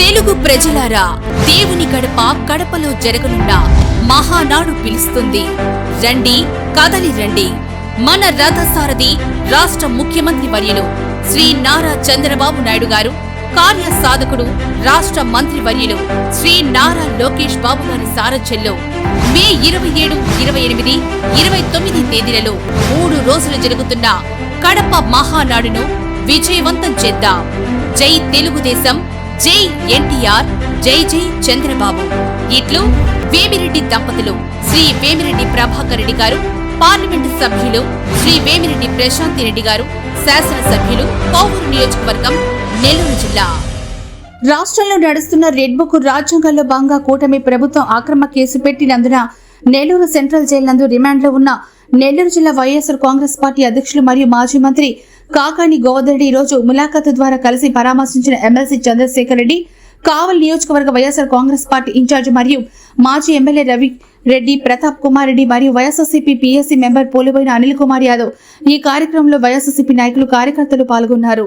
తెలుగు ప్రజలారా దేవుని గడప కడపలో జరగనున్న మహానాడు పిలుస్తుంది. రండి కదలి రండి. మన రథసారథి రాష్ట్ర ముఖ్యమంత్రి వర్యులు శ్రీ నారా చంద్రబాబు నాయుడు గారు కార్య సాధకుడు రాష్ట్ర మంత్రి వర్యులు శ్రీ నారా లోకేష్ బాబు గారి సారథ్యంలో మే ఇరవై ఏడు ఇరవై ఎనిమిది ఇరవై తొమ్మిది తేదీలలో మూడు రోజులు జరుగుతున్న కడప మహానాడును విజయవంతం చేద్దాం. జై తెలుగుదేశం జై ఎన్టీఆర్ జై జై చంద్రబాబు. ఇట్లు వేమిరెడ్డి దంపతులు శ్రీ వేమిరెడ్డి ప్రభాకర్ రెడ్డి గారు పార్లమెంటు సభ్యులు శ్రీ వేమిరెడ్డి ప్రశాంతి రెడ్డి గారు శాసనసభ్యులు కోవూరు నియోజకవర్గం నెల్లూరు జిల్లా. రాష్ట్రంలో నడుస్తున్న రెడ్ బుక్ రాజ్యాంగంలో భాగంగా కూటమి ప్రభుత్వం అక్రమ కేసు పెట్టినందున నెల్లూరు సెంట్రల్ జైలు నందు రిమాండ్లో ఉన్న నెల్లూరు జిల్లా వైఎస్ఆర్ కాంగ్రెస్ పార్టీ అధ్యక్షులు మరియు మాజీ మంత్రి కాకాని గోవర్ధన్ ఈ రోజు ములాఖాతు ద్వారా కలిసి పరామర్శించిన ఎమ్మెల్సీ చంద్రశేఖర్ రెడ్డి కావల్ నియోజకవర్గ YSR Congress party in charge మరియు మాజీ ఎమ్మెల్యే రవి రెడ్డి ప్రతాప్ కుమార్ రెడ్డి మరియు వైఎస్ఆర్సీపీ పీఎస్సీ మెంబర్ పోలిపోయిన అనిల్ కుమార్ యాదవ్ ఈ కార్యక్రమంలో వైఎస్ఆర్సీపీ నాయకులు కార్యకర్తలు పాల్గొన్నారు.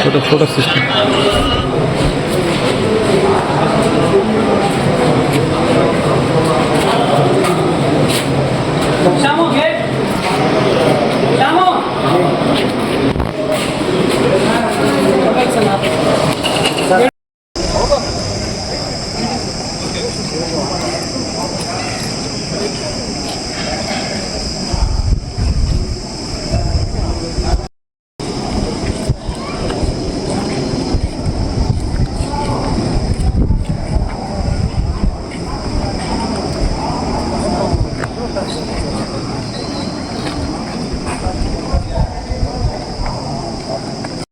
Photo photo system Some